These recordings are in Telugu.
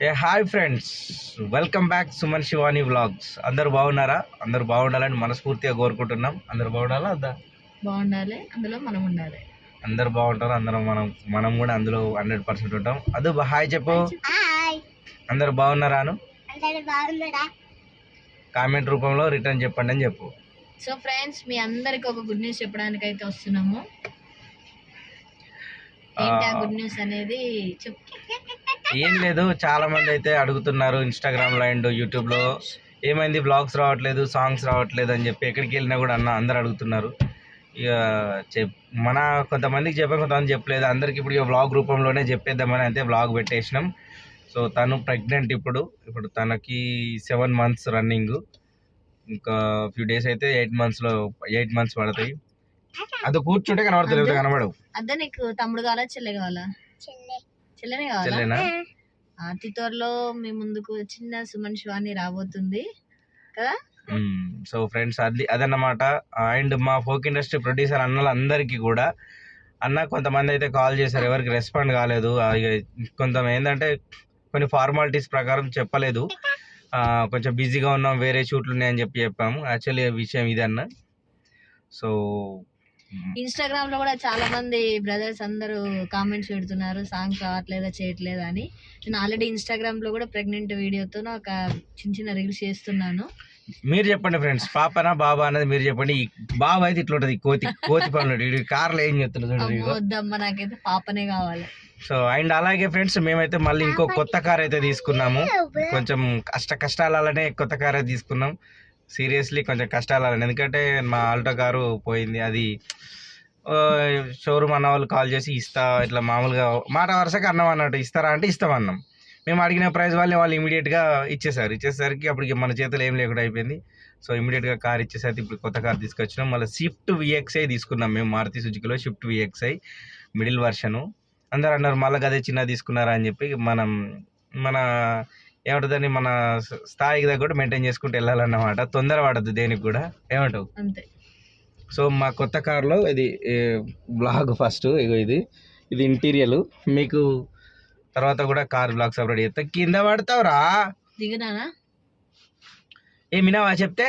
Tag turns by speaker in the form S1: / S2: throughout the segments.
S1: ఏ hi friends. Welcome back Suman Shivani vlogs. అందరు బాగున్నారా? అందరు బాగుండాలని మనస్ఫూర్తిగా కోరుకుంటున్నాం. అందరు బాగుండాలా వద్దా
S2: బాగుండాలి. అందులో మనం ఉండాలి.
S1: అందరు బాగుంటారు. అందరం మనం మనం కూడా అందులో హండ్రెడ్ పర్సెంట్ ఉంటాం. అదు హాయ్ చెప్పు.
S3: హాయ్
S1: అందరు బాగున్నారా అను?
S3: అందరు బాగున్నారా?
S1: కామెంట్ రూపంలో రిటర్న్ చెప్పండి అని చెప్పు.
S2: సో ఫ్రెండ్స్ మీ అందరికి ఒక గుడ్ న్యూస్ చెప్పడానికి అయితే వస్తున్నాము. ఏంటి ఆ. గుడ్ న్యూస్ అనేది చెప్పు.
S1: ఏం లేదు చాలా మంది అయితే అడుగుతున్నారు ఇన్స్టాగ్రామ్లో అండ్ యూట్యూబ్లో. ఏమైంది బ్లాగ్స్ రావట్లేదు సాంగ్స్ రావట్లేదు అని చెప్పి ఎక్కడికి వెళ్ళినా కూడా అన్న అందరు అడుగుతున్నారు. ఇక చెప్ మన కొంతమందికి చెప్పాం కొంతమంది చెప్పలేదు. అందరికి ఇప్పుడు ఇక వ్లాగ్ రూపంలోనే చెప్పేద్దామని అయితే వ్లాగ్ పెట్టేసినాం. సో తను ప్రెగ్నెంట్ ఇప్పుడు. ఇప్పుడు తనకి సెవెన్ మంత్స్ రన్నింగ్ ఇంకా ఫ్యూ డేస్ అయితే ఎయిట్ మంత్స్లో ఎయిట్ మంత్స్ పడతాయి. అది కూర్చుంటే కనబడతలేదు కనబడవు.
S2: అదే నీకు తమ్ముడు కావాలా చెల్లె కావాలా?
S3: చెల్లె
S2: చెల్లెనే కావాలా? అతి త్వరలో మీ ముందుకు చిన్న సుమన్ శివాని రాబోతుంది. కదా?
S1: సో ఫ్రెండ్స్ అది అదన్నమాట. అండ్ మా ఫోక్ ఇండస్ట్రీ ప్రొడ్యూసర్ అన్నలు అందరికీ కూడా అన్న కొంతమంది అయితే కాల్ చేశారు ఎవరికి రెస్పాండ్ కాలేదు. కొంత ఏంటంటే కొన్ని ఫార్మాలిటీస్ ప్రకారం చెప్పలేదు. ఆ, కొంచెం బిజీగా ఉన్నాం వేరే షూట్లు ఉన్నాయని చెప్పి చెప్పాము. యాక్చువల్లీ విషయం ఇది అన్న సో
S2: ఇన్స్టాగ్రామ్లో కూడా చాలా మంది బ్రదర్స్ అందరూ కామెంట్స్ పెడుతున్నారు సాంగ్స్ రావట్లేదా చేయట్లేదా అని. నేను ఆల్రెడీ ఇన్స్టాగ్రామ్లో కూడా ప్రెగ్నెంట్ వీడియోతో ఒక చిన్న చిన్న రీల్స్ చేస్తున్నాను.
S1: మీరు చెప్పండి ఫ్రెండ్స్ పాపనా బాబా అనేది మీరు చెప్పండి. ఈ బాబా అయితే ఇట్లా ఉంటుంది కోతి కోతి పనులు కార్లో ఏం చెప్తున్నారు చూడండి
S2: అమ్మో
S1: ఇదిగో.
S2: వద్దమ్మ నాకైతే పాపనే కావాలి.
S1: సో అండ్ అలాగే ఫ్రెండ్స్ మేమైతే మళ్ళీ ఇంకో కొత్త కార్ అయితే తీసుకున్నాము. కొంచెం కష్ట కష్టాలనే కొత్త కార్ అయితే తీసుకున్నాం. సీరియస్లీ కొంచెం కష్టాలు ఎందుకంటే మా ఆల్టో కారు పోయింది అది షోరూమ్ అన్న వాళ్ళు కాల్ చేసి ఇస్తా ఇట్లా మామూలుగా మాట వరుసగా అన్నం అన్నట్టు ఇస్తారా అంటే ఇస్తాం అన్నం. మేము అడిగిన ప్రైస్ వాళ్ళని వాళ్ళు ఇమీడియట్గా ఇచ్చేసారు. ఇచ్చేసరికి అప్పటికి మన చేతులు ఏం లేకుండా అయిపోయింది. సో ఇమీడియట్గా కార్ ఇచ్చేసరికి ఇప్పుడు కొత్త కార్ తీసుకొచ్చినాం. మళ్ళీ స్విఫ్ట్ విఎక్స్ఐ తీసుకున్నాం మేము మారుతి సుజుకిలో స్విఫ్ట్ విఎక్స్ఐ మిడిల్ వర్షను. అందరు అన్నారు మళ్ళీ అదే చిన్న తీసుకున్నారా అని చెప్పి మనం మన ఏమంటుందని మన స్థాయికి దగ్గర మెయింటైన్ చేసుకుంటూ వెళ్ళాలన్నమాట. తొందర పడద్దు దేనికి కూడా. ఏమంటావు?
S2: అంతే.
S1: సో మా కొత్త కార్లో ఇది బ్లాగ్ ఫస్ట్ ఇగో ఇది. ఇది ఇంటీరియల్ మీకు తర్వాత కూడా కార్ బ్లాగ్ సపరేట్ చేస్తా. కింద పడతావురా.
S2: దిగునానా?
S1: ఏ మినావా చెప్తే?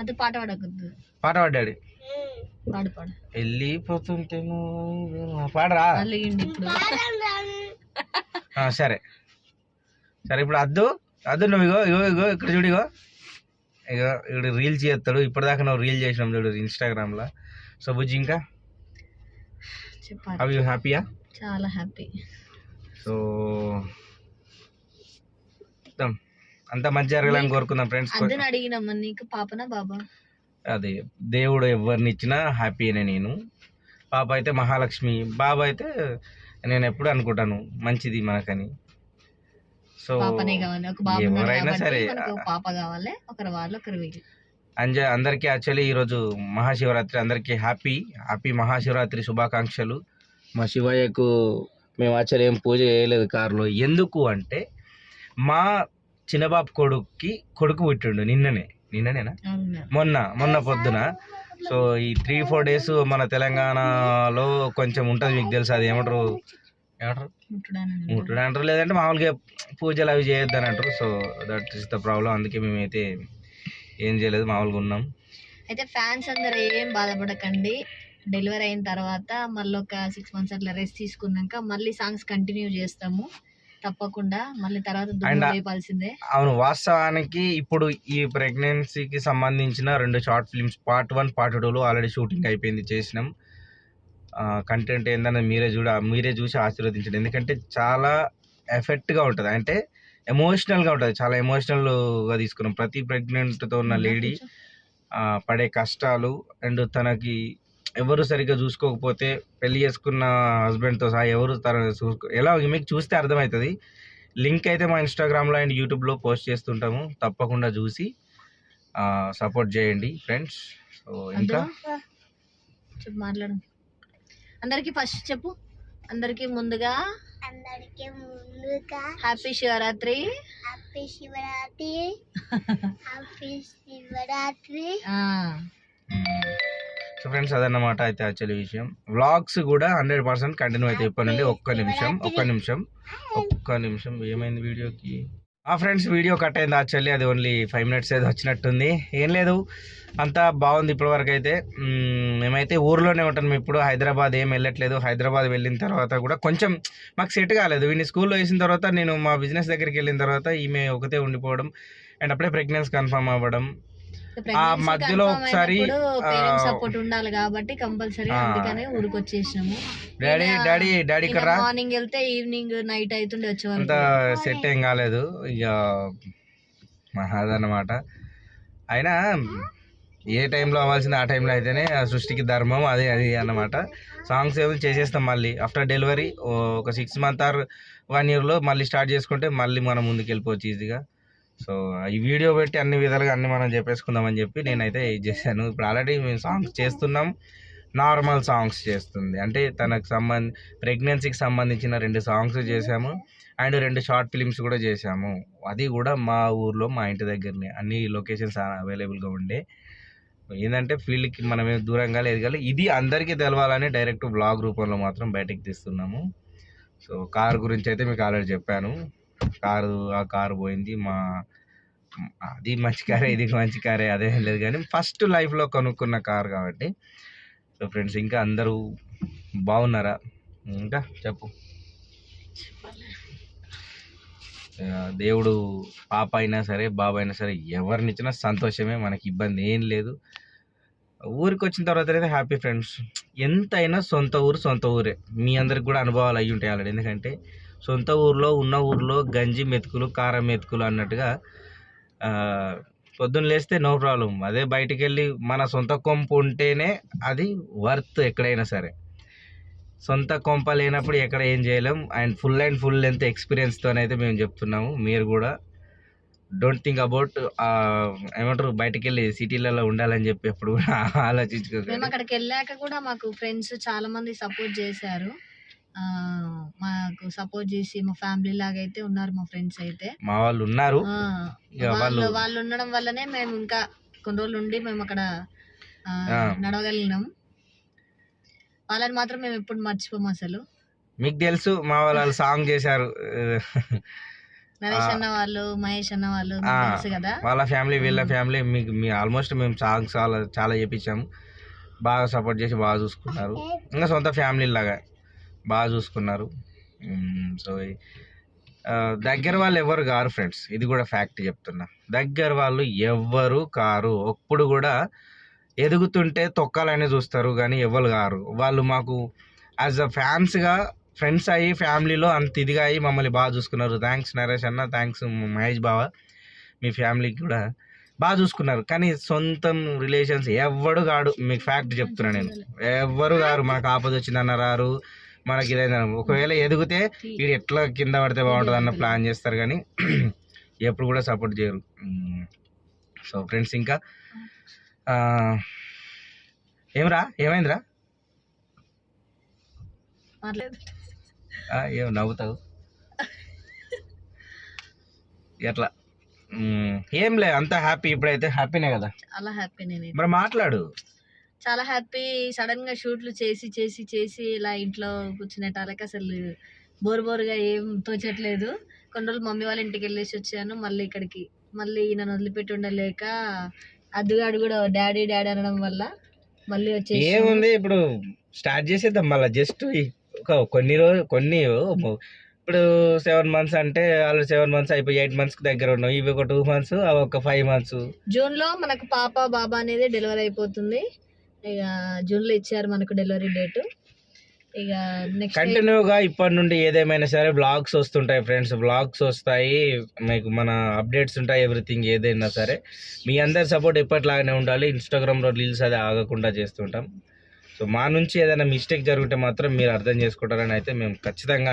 S2: అది పాట పాడకూడదు.
S1: పాట పాడాడు
S2: పాడు పాడు.
S1: వెళ్ళిపోతుంటేను పాడరా? సరే. సరే ఇప్పుడు అద్దు అద్దు నువ్వు ఇగో ఇగో ఇగో ఇక్కడ చూడు ఇగో. ఇగో ఇక్కడ రీల్స్ చేస్తాడు. ఇప్పటిదాకా నువ్వు రీల్ చేసినాం చూడు ఇన్స్టాగ్రామ్లో సో బుజ్జి ఇంకా? అవి హ్యాపీయా
S2: చాలా హ్యాపీ
S1: సో అంత మంచి జరగాలని కోరుకుందాం ఫ్రెండ్స్.
S2: అడిగినమ్మా నీకు పాపనా బాబా?
S1: అదే దేవుడు ఎవరిని ఇచ్చినా హ్యాపీనే నేను. పాప అయితే మహాలక్ష్మి. బాబా అయితే నేను ఎప్పుడు అనుకుంటాను మంచిది మనకని. సో
S2: పాపనే కావాలి. ఒక బాబు ఉన్నాడు
S1: ఎవరైనా సరే
S2: పాప కావాలి. ఒకరి వాళ్ళు ఒకరు వీళ్ళు.
S1: అంజ అందరికీ యాక్చువల్లీ ఈరోజు మహాశివరాత్రి అందరికీ హ్యాపీ హ్యాపీ మహాశివరాత్రి శుభాకాంక్షలు. మా శివయ్యకు మేము యాక్చువల్లీ ఏం పూజ చేయలేదు కారులో. ఎందుకు అంటే మా చిన్నబాబు కొడుక్కి కొడుకు పుట్టిండు నిన్ననే. నిన్ననేనా? మొన్న మొన్న పొద్దున. సో ఈ త్రీ ఫోర్ డేస్ మన తెలంగాణలో కొంచెం ఉంటుంది మీకు తెలుసు అది ఏమంటారు? ఏమంటారు? ముట్టుడు అంటారు లేదంటే మామూలుగా పూజలు అవి చేయొద్దు అని అంటారు. So that is the problem అందుకే మేమైతే ఏం చేయలేదు మామూలుగా ఉన్నాం.
S2: అయితే ఫ్యాన్స్ అందరు ఏం బాధపడకండి. డెలివరీ అయిన తర్వాత మళ్ళీ ఒక సిక్స్ మంత్స్ అట్లా రెస్ట్ తీసుకున్నాక మళ్ళీ సాంగ్స్ కంటిన్యూ చేస్తాము. తప్పకుండా. మళ్ళీ తర్వాత లేపాల్సిందే.
S1: అవును వాస్తవానికి ఇప్పుడు ఈ ప్రెగ్నెన్సీకి సంబంధించిన రెండు short films part one part టూలో ఆల్రెడీ షూటింగ్ అయిపోయింది చేసినాం. కంటెంట్ ఏందన్నది మీరే చూడ మీరే చూసి ఆశీర్వదించండి. ఎందుకంటే చాలా ఎఫెక్ట్గా ఉంటుంది. అంటే ఎమోషనల్గా ఉంటుంది. చాలా ఎమోషనల్గా తీసుకున్నాం. ప్రతి ప్రెగ్నెంట్తో ఉన్న లేడీ ఆ, పడే కష్టాలు అండ్ తనకి ఎవరు సరిగ్గా చూసుకోకపోతే పెళ్ళి చేసుకున్న హస్బెండ్తో సహా ఎవరు తన చూసుకో ఎలా మీకు చూస్తే అర్థమవుతుంది. లింక్ అయితే మా ఇన్స్టాగ్రామ్లో అండ్ యూట్యూబ్లో పోస్ట్ చేస్తుంటాము. తప్పకుండా చూసి సపోర్ట్ చేయండి ఫ్రెండ్స్. సో ఇంకా?
S2: మాట్లాడు. అందరికి ఫస్ట్ చెప్పు. అందరికి ముందుగా
S3: అందరికి ముందుగా
S2: happy Shivaratri.
S3: Happy Shivaratri. Happy Shivaratri.
S2: ఆ,
S1: సో ఫ్రెండ్స్ అదన్నమాట అయితే యాక్చువల్లీ విషయం. వ్లాగ్స్ కూడా హండ్రెడ్ పర్సెంట్ కంటిన్యూ అయితే ఇప్పటి నుండి ఒక్క నిమిషం ఒక్క నిమిషం ఒక్క నిమిషం. ఏమైంది వీడియోకి? ఆ ఫ్రెండ్స్ వీడియో కట్ అయింది యాక్చువల్లీ అది ఓన్లీ ఫైవ్ మినిట్స్ ఏదో వచ్చినట్టుంది. ఏం లేదు అంతా బాగుంది ఇప్పటివరకు అయితే మేమైతే ఊర్లోనే ఉంటాం. ఇప్పుడు హైదరాబాద్ ఏం వెళ్ళట్లేదు. హైదరాబాద్ వెళ్ళిన తర్వాత కూడా కొంచెం మాకు సెట్ కాలేదు. వీని స్కూల్లో వేసిన తర్వాత నేను మా బిజినెస్ దగ్గరికి వెళ్ళిన తర్వాత ఈమె ఒకతే ఉండిపోవడం అండ్ అప్పుడే ప్రెగ్నెన్సీ కన్ఫర్మ్ అవ్వడం ఆ మధ్యలో ఒకసారి,
S2: సపోర్ట్ ఉండాలి కాబట్టి కంపల్సరీ అందుకనే ఊరికి వచ్చేసినాము
S1: డాడీ డాడీ డాడీ ఇక్కడ రా
S2: మార్నింగ్ వెళ్తే ఈవినింగ్ నైట్ అవుతుండే
S1: అంత
S2: వచ్చేవాళ్ళు
S1: సెట్ ఏం కాలేదు. ఇక మా అదన్నమాట. అయినా ఏ టైంలో అవ్వాల్సింది ఆ టైంలో అయితేనే ఆ సృష్టికి ధర్మం అది అది అన్నమాట. సాంగ్స్ ఏమో చేసేస్తాం మళ్ళీ. ఆఫ్టర్ డెలివరీ ఒక సిక్స్ మంత్ ఆర్ వన్ ఇయర్లో మళ్ళీ స్టార్ట్ చేసుకుంటే మళ్ళీ మనం ముందుకు వెళ్ళిపోవచ్చు ఈజీగా సో ఈ వీడియో పెట్టి అన్ని విధాలుగా అన్ని మనం చెప్పేసుకుందామని చెప్పి నేనైతే ఇది చేశాను. ఇప్పుడు ఆల్రెడీ మేము సాంగ్స్ చేస్తున్నాం. నార్మల్ సాంగ్స్ చేస్తుంది. అంటే తనకు సంబంధ ప్రెగ్నెన్సీకి సంబంధించిన రెండు సాంగ్స్ చేశాము. అండ్ రెండు షార్ట్ ఫిలిమ్స్ కూడా చేశాము. అది కూడా మా ఊర్లో మా ఇంటి దగ్గరనే. అన్ని లొకేషన్స్ అవైలబుల్గా ఉండే. ఏంటంటే ఫీల్డ్కి మనం ఏం దూరంగా లేదు కానీ ఇది అందరికీ తెలవాలని డైరెక్ట్ బ్లాగ్ రూపంలో మాత్రం బయటకు తీస్తున్నాము. సో కార్ గురించి అయితే మీకు ఆల్రెడీ చెప్పాను. కారు ఆ కారు పోయింది. మా అది మంచి కారే ఇది మంచి కారే అదే లేదు. కానీ ఫస్ట్ లైఫ్లో కొనుక్కున్న కార్ కాబట్టి. సో ఫ్రెండ్స్ ఇంకా అందరూ బాగున్నారా? ఇంకా చెప్పు. దేవుడు పాప అయినా సరే బాబు అయినా సరే ఎవరినిచ్చినా సంతోషమే మనకి ఇబ్బంది ఏం లేదు. ఊరికి వచ్చిన తర్వాత అయితే హ్యాపీ ఫ్రెండ్స్. ఎంతైనా సొంత ఊరు సొంత ఊరే. మీ అందరికి కూడా అనుభవాలు అయ్యి ఉంటాయి ఆల్రెడీ. ఎందుకంటే సొంత ఊర్లో ఉన్న ఊర్లో గంజి మెతుకులు కారం మెతుకులు అన్నట్టుగా పొద్దున్న లేస్తే నో ప్రాబ్లం. అదే బయటికి వెళ్ళి మన సొంత కొంపు ఉంటేనే అది వర్త్ ఎక్కడైనా సరే. సొంత కొంప లేనప్పుడు ఎక్కడ ఏం చేయలేం. And full and full length ఎక్స్పీరియన్స్తో అయితే మేము చెప్తున్నాము. మీరు కూడా డోంట్ థింక్ అబౌట్ ఏమంటారు బయటకు వెళ్ళి సిటీలలో ఉండాలని చెప్పి ఎప్పుడు కూడా
S2: మేము అక్కడికి వెళ్ళాక కూడా మాకు ఫ్రెండ్స్ చాలా మంది సపోర్ట్ చేశారు. మాకు సపోర్ట్ చేసి మా ఫ్యామిలీ లాగా అయితే ఉన్నారు మా ఫ్రెండ్స్ అయితే.
S1: మా వాళ్ళు ఉన్నారు.
S2: ఆ,
S1: ఇక
S2: వాళ్ళు
S1: వాళ్ళు-
S2: వాళ్ళు ఉండడం వల్లనే మేము ఇంకా కొన్ని రోజులు ఉండి మేము అక్కడ ఆ,
S1: ఆ.
S2: నడవగలిగినాం. వాళ్ళని మాత్రం మేము ఎప్పుడు మర్చిపోము అసలు.
S1: మీకు తెలుసు మా వాళ్ళు వాళ్ళు సాంగ్ చేశారు.
S2: నరేష్. అన్న వాళ్ళు మహేష్ అన్న వాళ్ళు మీకు
S1: ఆ.
S2: తెలుసు కదా?
S1: వాళ్ళ ఫ్యామిలీ వీళ్ళ ఫ్యామిలీ మీకు మీ ఆల్మోస్ట్ మేము సాంగ్స్ చాలా చాలా చేపించాము. బాగా సపోర్ట్ చేసి బాగా చూసుకున్నారు. ఇంకా సొంత ఫ్యామిలీ లాగా. బాగా చూసుకున్నారు. సో దగ్గర వాళ్ళు ఎవరు కారు ఫ్రెండ్స్? ఇది కూడా ఫ్యాక్ట్ చెప్తున్నా. దగ్గర వాళ్ళు ఎవ్వరు కారు? అప్పుడు కూడా ఎదుగుతుంటే తొక్కాలనే చూస్తారు కానీ ఎవరు కారు? వాళ్ళు మాకు యాజ్ అ ఫ్యాన్స్గా ఫ్రెండ్స్ అయ్యి ఫ్యామిలీలో అంత ఇదిగా అయ్యి మమ్మల్ని బాగా చూసుకున్నారు. థ్యాంక్స్ నరేష్ అన్న థ్యాంక్స్ మహేష్ బావ మీ ఫ్యామిలీకి కూడా బాగా చూసుకున్నారు. కానీ సొంతం రిలేషన్స్ ఎవ్వడు కాడు? మీకు ఫ్యాక్ట్ చెప్తున్నా నేను. ఎవ్వరు గారు మనకు ఆపద వచ్చిందన్న రారు. మనకి ఇదైనా ఒకవేళ ఎదిగితే వీడు ఎట్లా కింద పడితే బాగుంటుంది అన్న ప్లాన్ చేస్తారు కానీ ఎప్పుడు కూడా సపోర్ట్ చేయరు. సో ఫ్రెండ్స్ ఇంకా ఏమ్రా? ఏమైందిరా? ఏం నవ్వుతావు? ఎట్లా. ఏం లే అంతా హ్యాపీ ఇప్పుడైతే. హ్యాపీనే కదా?
S2: చాలా హ్యాపీ నేను.
S1: మరి మాట్లాడు.
S2: చాలా హ్యాపీ సడన్గా షూట్లు చేసి చేసి చేసి ఇలా ఇంట్లో కూర్చునేటాలకి అసలు బోర్ బోరుగా ఏం తోచట్లేదు. కొన్ని రోజులు మమ్మీ వాళ్ళ ఇంటికి వెళ్ళేసి వచ్చాను. మళ్ళీ ఇక్కడికి. మళ్ళీ నన్ను వదిలిపెట్టి ఉండలేక అద్దుగాడు కూడా డాడీ డాడీ అనడం వల్ల మళ్ళీ వచ్చేసి
S1: ఏముంది ఇప్పుడు స్టార్ట్ చేసేద్దాం మళ్ళీ. జస్ట్ కొన్ని రోజు కొన్ని ఇప్పుడు సెవెన్ మంత్స్ అంటే వాళ్ళు సెవెన్ మంత్స్ అయిపోయి ఎయిట్ మంత్స్కి దగ్గర ఉన్నాం. ఇవి ఒక టూ మంత్స్ అవి ఒక ఫైవ్ మంత్స్.
S2: జూన్లో మనకు పాప బాబా అనేది డెలివరీ అయిపోతుంది. ఇక జూన్లో ఇచ్చారు మనకు డెలివరీ డేట్. ఇక నెక్స్ట్
S1: కంటిన్యూగా ఇప్పటి నుండి ఏదేమైనా సరే బ్లాగ్స్ వస్తుంటాయి ఫ్రెండ్స్. బ్లాగ్స్ వస్తాయి మీకు మన అప్డేట్స్ ఉంటాయి ఎవ్రీథింగ్ ఏదైనా సరే. మీ అందరి సపోర్ట్ ఎప్పటిలాగానే ఉండాలి. ఇన్స్టాగ్రామ్లో రీల్స్ అది ఆగకుండా చేస్తుంటాం. సో మా నుంచి ఏదైనా మిస్టేక్ జరిగితే మాత్రం మీరు అర్థం చేసుకుంటారని అయితే మేము ఖచ్చితంగా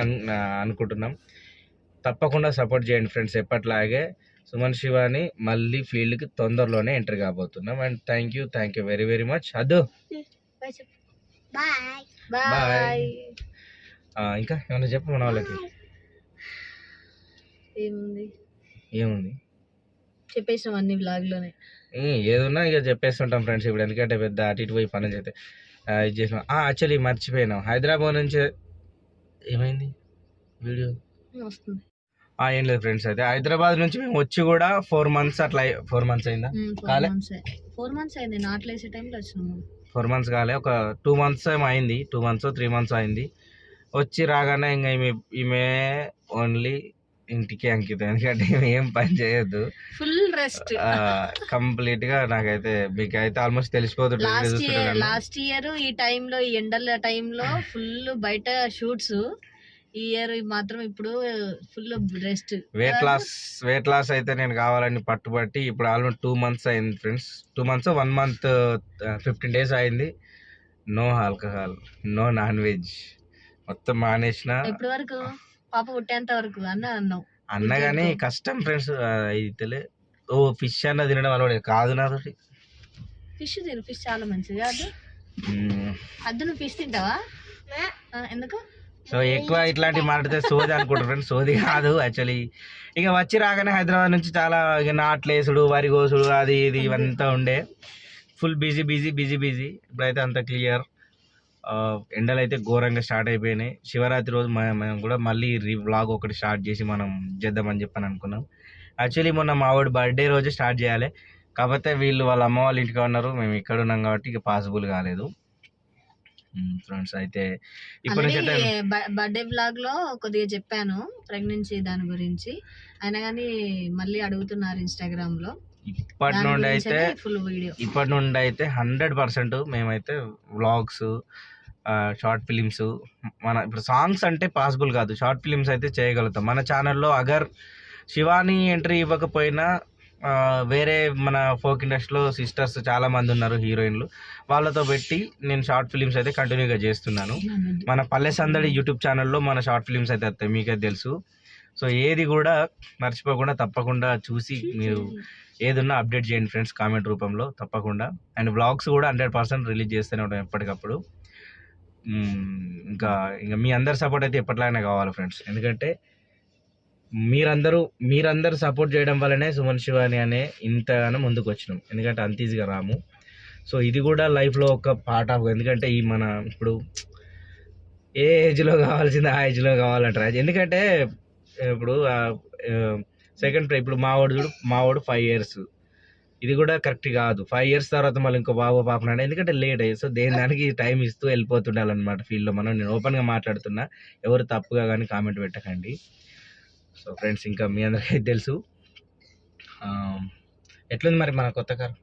S1: అనుకుంటున్నాం. తప్పకుండా సపోర్ట్ చేయండి ఫ్రెండ్స్ ఎప్పటిలాగే. సుమన్ శివాని మళ్ళీ ఫీల్డ్కి తొందరలోనే enter కాబోతున్నాం. And thank you thank you very very much.
S3: Bye.
S1: ఆ, ఇంకా ఏమైనా చెప్పు మన వాళ్ళకి.
S2: ఏముంది?
S1: ఏముంది?
S2: చెప్పేసినాం అన్ని vlog లోనే
S1: ఉమ్, ఏదున్నా ఇక చెప్పేస్తుంటాం ఫ్రెండ్స్ ఇప్పుడు. ఎందుకంటే పెద్ద అటు ఇటు పోయి పని చేస్తే ఇది చేసినాం. యాక్చువల్లీ మర్చిపోయినాం. హైదరాబాద్ నుంచి ఏమైంది? వీడియో?
S2: వస్తుంది.
S1: ఏం లేదు ఫ్రెండ్స్ అయితే. హైదరాబాద్ నుంచి మేము వచ్చి కూడా ఫోర్ మంత్స్ అట్లా ఫోర్ మంత్స్ అయిందా? కాలే?
S2: మంత్స్ ఫోర్ మంత్స్ అయింది. నాట్లు వేసే టైంలో వచ్చినాము
S1: ఫోర్ మంత్స్ కాలే. ఒక టూ మంత్స్ ఏమో అయింది. టూ మంత్స్ త్రీ మంత్స్ అయింది. వచ్చి రాగానే ఇంకా ఈమె ఈమె ఓన్లీ ఇంటికి అంకితం. ఎందుకంటే ఏం పని చేయొద్దు.
S2: ఫుల్ రెస్ట్
S1: కంప్లీట్గా నాకైతే మీకు అయితే ఆల్మోస్ట్ తెలిసిపోతుంది
S2: లాస్ట్ ఇయర్ ఈ టైంలో ఈ ఎండల టైంలో ఫుల్ బయట షూట్స్ ఈ ఇయర్ మాత్రం ఇప్పుడు full rest.
S1: Weight loss weight loss అయితే నేను కావాలని పట్టుబట్టి ఇప్పుడు ఆల్మోస్ట్ టూ మంత్స్ అయింది friends two months one month fifteen days అయింది. No alcohol no non veg మొత్తం మానేసిన.
S2: ఎప్పటి వరకు? పాప పుట్టేంత వరకు? అన్న అన్నావు.
S1: అన్నగాని కష్టం ఫ్రెండ్స్ అయితే ఓ ఫిష్ అన్న తినడం అలవాడు కాదు నాతోటి
S2: ఫిష్ తిను. ఫిష్ చాలా మంచిది. కాదు. అద్దు నువ్వు ఫిష్ తింటావా? ఎందుకు?
S1: సో ఎక్కువ ఇట్లాంటివి మాట్లాడితే సోది అనుకుంటారు ఫ్రెండ్స్ సోది కాదు యాక్చువల్లీ ఇక వచ్చి రాగానే హైదరాబాద్ నుంచి చాలా ఇక నాట్లేసుడు వరి కోసుడు అది ఇది ఇవంతా ఉండే. Full busy busy busy busy ఇప్పుడైతే అంత క్లియర్ ఎండలు అయితే ఘోరంగా స్టార్ట్ అయిపోయినాయి. శివరాత్రి రోజు మనం కూడా మళ్ళీ రీ వ్లాగ్ ఒకటి స్టార్ట్ చేసి మనం చేద్దామని చెప్పని అనుకున్నాం. యాక్చువల్లీ మొన్న మా బర్త్డే రోజు స్టార్ట్ చేయాలి. కాకపోతే వీళ్ళు వాళ్ళ అమ్మ వాళ్ళ ఇంటికి ఉన్నారు. మేము ఇక్కడ ఉన్నాం కాబట్టి ఇక పాసిబుల్ కాలేదు. ఫ్రెండ్స్ అయితే అయితే
S2: బర్త్డే బ్లాగ్లో కొద్దిగా చెప్పాను ప్రెగ్నెన్సీ దాని గురించి. అయినా కానీ మళ్ళీ అడుగుతున్నారు ఇన్స్టాగ్రామ్లో
S1: ఇప్పటి నుండి అయితే
S2: ఫుల్ వీడియో.
S1: ఇప్పటి నుండి అయితే హండ్రెడ్ పర్సెంట్ మేమైతే వ్లాగ్స్ షార్ట్ ఫిలిమ్స్ మన ఇప్పుడు సాంగ్స్ అంటే పాసిబుల్ కాదు. షార్ట్ ఫిలిమ్స్ అయితే చేయగలుగుతాం. మన ఛానల్లో అగర్ శివాని ఎంట్రీ ఇవ్వకపోయినా వేరే మన ఫోక్ ఇండస్ట్రీలో సిస్టర్స్ చాలా మంది ఉన్నారు హీరోయిన్లు. వాళ్ళతో పెట్టి నేను షార్ట్ ఫిలిమ్స్ అయితే కంటిన్యూగా చేస్తున్నాను. మన పల్లె సందడి యూట్యూబ్ ఛానల్లో మన షార్ట్ ఫిలిమ్స్ అయితే వస్తాయి మీకే తెలుసు. సో ఏది కూడా మర్చిపోకుండా తప్పకుండా చూసి మీరు ఏదున్నా అప్డేట్ చేయండి ఫ్రెండ్స్ కామెంట్ రూపంలో తప్పకుండా. అండ్ బ్లాగ్స్ కూడా హండ్రెడ్ పర్సెంట్ రిలీజ్ చేస్తూనే ఉంటాం ఎప్పటికప్పుడు. ఇంకా ఇంకా మీ అందరి సపోర్ట్ అయితే ఎప్పటిలానే కావాలి ఫ్రెండ్స్. ఎందుకంటే మీరందరూ మీరందరూ సపోర్ట్ చేయడం వల్లనే సుమన్ శివాని అనే ఇంతగానో ముందుకు వచ్చినాం ఎందుకంటే అంత ఈజీగా రాము. సో ఇది కూడా లైఫ్లో ఒక పార్ట్ ఆఫ్ ఎందుకంటే ఈ మన ఇప్పుడు ఏ ఏజ్లో కావాల్సింది ఆ ఏజ్లో కావాలంటారు. ఎందుకంటే ఇప్పుడు సెకండ్ ఇప్పుడు మావాడు చూడు మావాడు ఫైవ్ ఇయర్స్ ఇది కూడా కరెక్ట్ కాదు. ఫైవ్ ఇయర్స్ తర్వాత మళ్ళీ ఇంకో బాబు పాపనాడు ఎందుకంటే లేట్ అయ్యి సో దేని దానికి టైం ఇస్తూ వెళ్ళిపోతుండాలన్నమాట ఫీల్డ్లో మనం. నేను ఓపెన్గా మాట్లాడుతున్నా. ఎవరు తప్పుగా కానీ కామెంట్ పెట్టకండి. సో ఫ్రెండ్స్ ఇంకా మీ అందరికీ తెలుసు. ఎట్లుంది మరి మన కొత్త కారు?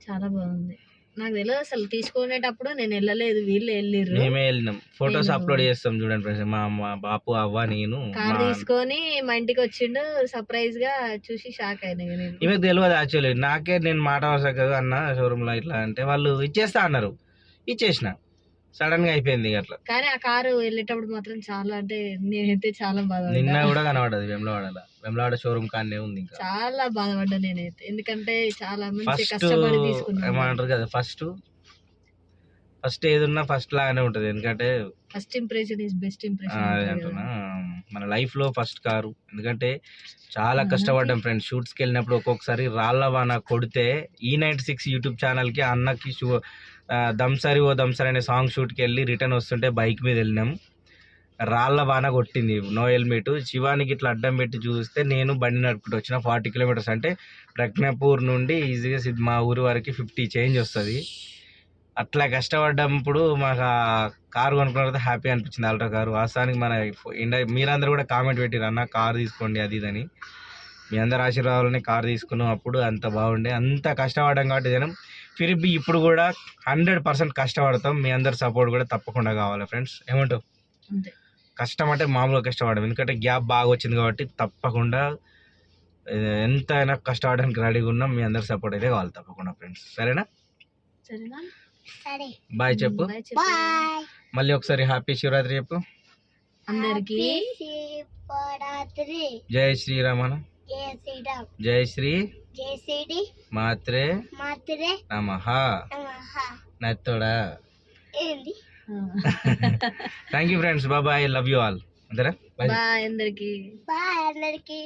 S2: చాలా బాగుంది. నాకు తెలియదు అసలు తీసుకునేటప్పుడు నేను వెళ్ళలేదు వీళ్ళు వెళ్ళిర్రు.
S1: మేమే వెళ్ళినాం. ఫొటోస్ అప్లోడ్ చేస్తాం చూడండి ఫ్రెండ్స్ మా మా బాపు అవ్వ నేను
S2: కార్ తీసుకొని మా ఇంటికి వచ్చిండు సర్ప్రైజ్గా చూసి షాక్ అయినా
S1: ఈమెకు తెలియదు యాక్చువల్లీ నాకే నేను మాట వరుస కదా అన్న షోరూంలో ఇట్లా అంటే వాళ్ళు ఇచ్చేస్తా అన్నారు. ఇచ్చేసిన. సడన్గా అయిపోయింది అట్లా.
S2: కానీ ఆ కారు వెళ్ళేటప్పుడు మాత్రం చాలా అంటే నేనైతే చాలా
S1: నిన్న
S2: బాధపడ్డా
S1: కూడా కనబడదు వెమ్లవాడల. వెమ్లవాడ షోరూమ్ కానే ఉంది ఇంకా.
S2: చాలా బాధపడ్డా నేనైతే. ఎందుకంటే చాలా మంచి కష్టపడి తీసుకున్నాను.
S1: ఏమంటారు కదా ఫస్ట్ ఫస్ట్ ఏదున్నా ఫస్ట్ లాగానే ఉంటది. ఎందుకంటే
S2: first impression is best impression
S1: అంటున్నా. మన లైఫ్లో ఫస్ట్ కారు. ఎందుకంటే చాలా కష్టపడ్డాం ఫ్రెండ్స్ షూట్స్కి వెళ్ళినప్పుడు ఒక్కొక్కసారి రాళ్ళ వాన కొడితే ఈ నైన్టీ సిక్స్ యూట్యూబ్ ఛానల్కి అన్నకి షూ దంసరి ఓ దంసరి అనే సాంగ్ షూట్కి వెళ్ళి రిటర్న్ వస్తుంటే బైక్ మీద వెళ్ళినాం. రాళ్ళ వాన కొట్టింది నో హెల్మెట్ శివానికి ఇట్లా అడ్డం పెట్టి చూస్తే నేను బండి నడుపుకుంటూ వచ్చిన ఫార్టీ కిలోమీటర్స్. అంటే ప్రజ్ఞాపూర్ నుండి ఈజీగా మా ఊరి వరకు ఫిఫ్టీ చేంజ్ వస్తుంది. అట్లా కష్టపడ్డప్పుడు మాకు ఆ కారు కొనుక్కున్న తర్వాత హ్యాపీ అనిపించింది. Ultra car. వాస్తవానికి మన ఇండియా మీరందరూ కూడా కామెంట్ పెట్టిరు అన్న కారు తీసుకోండి అది ఇదని మీ అందరు ఆశీర్వాదాలని కారు తీసుకున్నాం అప్పుడు. అంత బాగుండే. అంత కష్టపడ్డాం కాబట్టి జనం. ఫిరిబి ఇప్పుడు కూడా హండ్రెడ్ పర్సెంట్ కష్టపడతాం. మీ అందరి సపోర్ట్ కూడా తప్పకుండా కావాలి ఫ్రెండ్స్ ఏమంటావు?
S2: అంతే.
S1: కష్టం అంటే మామూలుగా కష్టపడడం ఎందుకంటే గ్యాప్ బాగా వచ్చింది కాబట్టి తప్పకుండా ఏ, ఎంతైనా కష్టపడడానికి రెడీగా ఉన్నాం. మీ అందరి సపోర్ట్ అయితే కావాలి తప్పకుండా ఫ్రెండ్స్ సరేనా?
S2: సరేనా?
S3: సరే.
S1: బాయ్ చెప్పు. మళ్ళీ ఒకసారి హ్యాపీ శివరాత్రి చెప్పు.
S2: అందరికి.
S3: శివరాత్రి.
S1: జై శ్రీరామన
S3: జయ శ్రీరామ్.
S1: జై శ్రీ మాత్రే
S3: మాత్రే
S1: నమః.
S3: నమః.
S1: నత్తోడా?
S3: ఏంది?
S1: థ్యాంక్ యూ ఫ్రెండ్స్ బాబాయ్ love you all bye
S2: bye అందరికి.
S3: బాయ్ అందరికి.